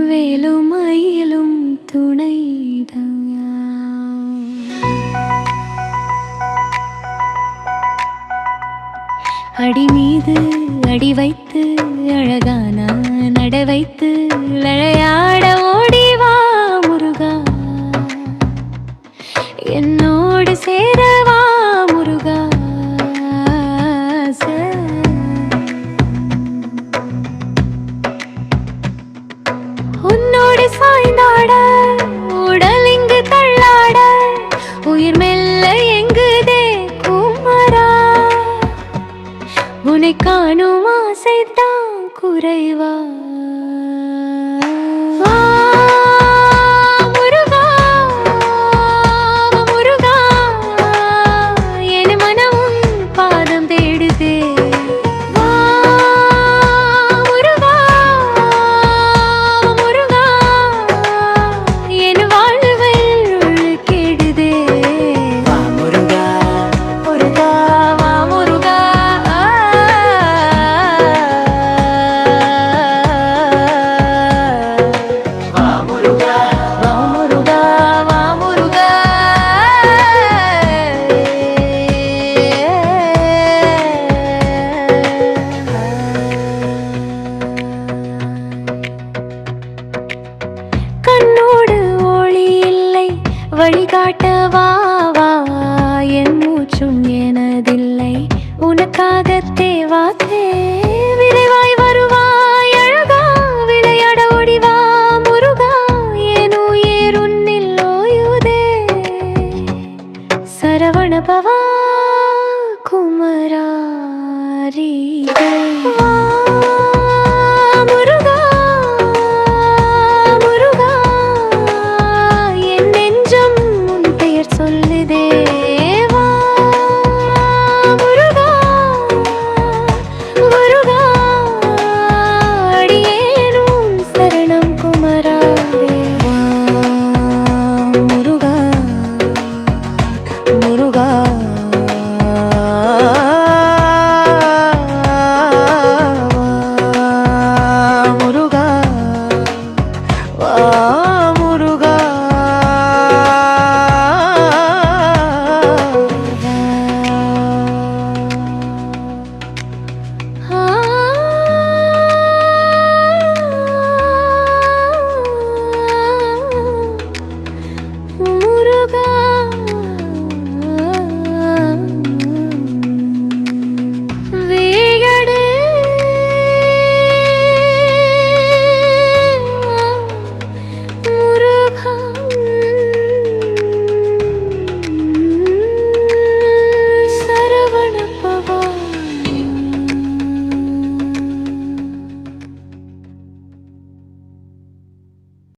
வேலுமயிலும் துணைதயா அடி மீது அடி வைத்து அழகான நட வைத்து விளையாட ஓடிவா முருகா. என்னோடு சேரவா உன்னை காணும் ஆசைதான் குறைவா? காட்டவா வா என் மூச்சும் எனதில்லை. உனக்காக தேவா தே விரைவாய் வருவா அழகா விளையாட ஒடிவா முருகா ஏனோ ஏறுன்னில் ஓயுதே. சரவண ಮರ